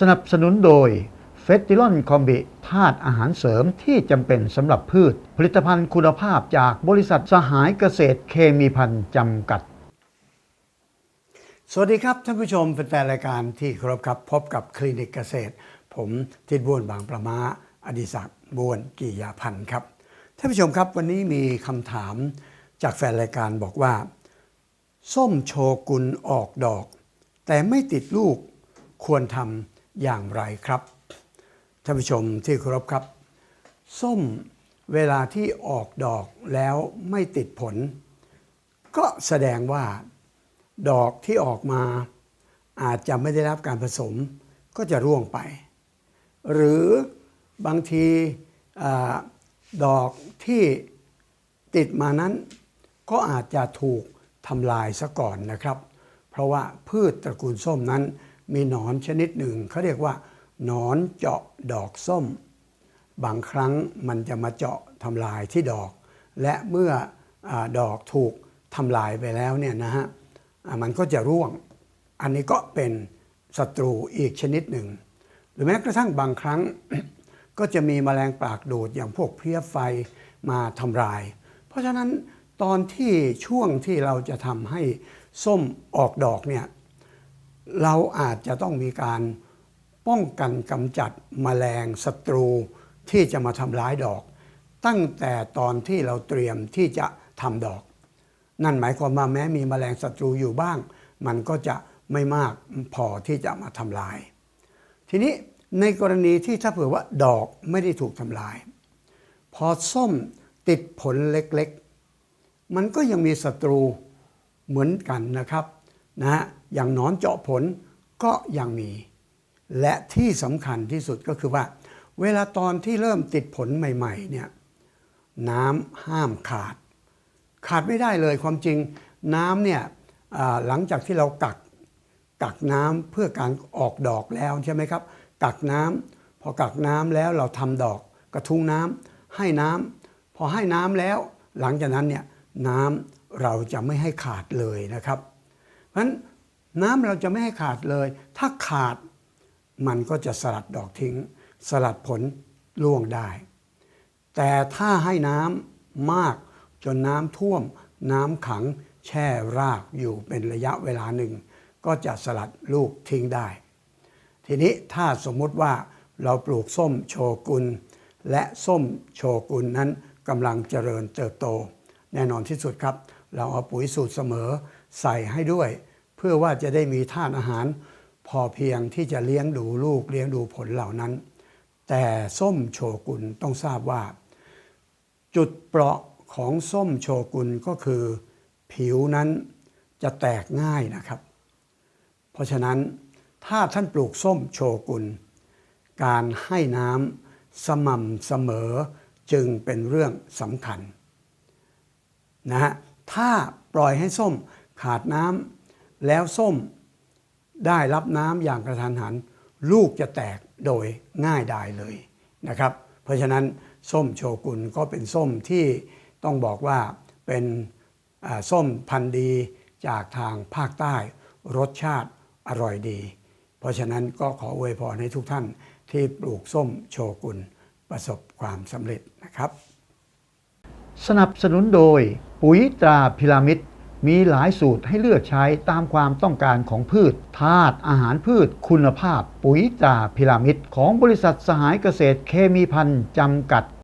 สนับสนุนโดยเฟสติลอนคอมบิธาตุอาหารเสริมที่จำเป็นสำหรับพืช ผลิตภัณฑ์คุณภาพจากบริษัทสหายเกษตรเคมีพันธ์จำกัด สวัสดีครับท่านผู้ชมแฟนรายการที่เคารพครับพบกับคลินิกเกษตร ผมทิดบ้วนบางประมาอดิศักดิ์บ้วนกิยาพันธ์ครับท่านผู้ชมครับวันนี้มีคำถามจากแฟนรายการบอกว่า ส้มโชกุนออกดอก แต่ไม่ติดลูกควรทำ อย่างไรครับ ท่านผู้ชมที่เคารพครับ ส้มเวลาที่ออกดอกแล้วไม่ติดผล ก็แสดงว่าดอกที่ออกมาอาจจะไม่ได้รับการผสมก็จะร่วงไป หรือบางทีอดอกที่ติดมานั้น ก็อาจจะถูกทำลายซะก่อนนะครับ เพราะว่าพืชตระกูลส้มนั้น มีหนอนชนิดหนึ่งเขาเรียกว่าหนอนเจาะดอกส้ม บางครั้งมันจะมาเจาะทำลายที่ดอก และเมื่ออดอกถูกทำลายไปแล้วเนี่ยนะฮะมันก็จะร่วง อันนี้ก็เป็นศัตรูอีกชนิดหนึ่ง หรือแม้กระทั่งบางครั้ง ก็จะมีแมลงปากดูดอย่างพวกเพลี้ยไฟมาทำลาย เพราะฉะนั้นตอนที่ช่วงที่เราจะทำให้ส้มออกดอกเนี่ย เราอาจจะต้องมีการป้องกันกำจัดแมลงศัตรูที่จะมาทำร้ายดอก ตั้งแต่ตอนที่เราเตรียมที่จะทำดอก นั่นหมายความว่าแม้มีแมลงศัตรูอยู่บ้าง มันก็จะไม่มากพอที่จะมาทำลาย ทีนี้ในกรณีที่ถ้าเผื่อว่าดอกไม่ได้ถูกทำลาย พอส้มติดผลเล็กๆ มันก็ยังมีศัตรูเหมือนกันนะครับ นะฮะอย่างนอนเจาะผลก็ยังมี และที่สำคัญที่สุดก็คือว่า เวลาตอนที่เริ่มติดผลใหม่ๆเนี่ยน้ำห้ามขาด ขาดไม่ได้เลยความจริงน้ำเนี่ยหลังจากที่เรากักกักน้ำเพื่อการออกดอกแล้วใช่ไหมครับ กักน้ำพอกักน้ำแล้วเราทำดอกกระทุ้งน้ำให้น้ำพอให้น้ำแล้ว หลังจากนั้นเนี่ยน้ำเราจะไม่ให้ขาดเลยนะครับ เพราะฉะนั้นน้ำเราจะไม่ให้ขาดเลย ถ้าขาดมันก็จะสลัดดอกทิ้ง สลัดผลร่วงได้ แต่ถ้าให้น้ำมากจนน้ำท่วม น้ำขังแช่รากอยู่เป็นระยะเวลาหนึ่ง ก็จะสลัดลูกทิ้งได้ ทีนี้ถ้าสมมุติว่าเราปลูกส้มโชกุนและส้มโชกุนนั้นกำลังเจริญเติบโต แน่นอนที่สุดครับ เราเอาปุ๋ยสูตรเสมอ ใส่ให้ด้วย เพื่อว่าจะได้มีธาตุอาหาร พอเพียงที่จะเลี้ยงดูลูกเลี้ยงดูผลเหล่านั้น แต่ส้มโชกุนต้องทราบว่า จุดเปราะของส้มโชกุนก็คือ ผิวนั้นจะแตกง่ายนะครับ เพราะฉะนั้นถ้าท่านปลูกส้มโชกุนการให้น้ำสม่ำเสมอจึงเป็นเรื่องสำคัญนะฮะถ้าปล่อยให้ส้ม ขาดน้ำแล้วส้มได้รับน้ำอย่างกระทันหัน ลูกจะแตกโดยง่ายดายเลยนะครับ เพราะฉะนั้นส้มโชกุนก็เป็นส้มที่ต้องบอกว่าเป็นส้มพันธุ์ดีจากทางภาคใต้ รสชาติอร่อยดี เพราะฉะนั้นก็ขออวยพรให้ทุกท่านที่ปลูกส้มโชกุนประสบความสำเร็จนะครับ สนับสนุนโดยปุ๋ยตราพิรามิด มีหลายสูตรให้เลือกใช้ตามความต้องการของพืชธาตุอาหารพืช คุณภาพ ปุ๋ยตราพิรามิดของบริษัทสหายเกษตรเคมีพันธ์จำกัด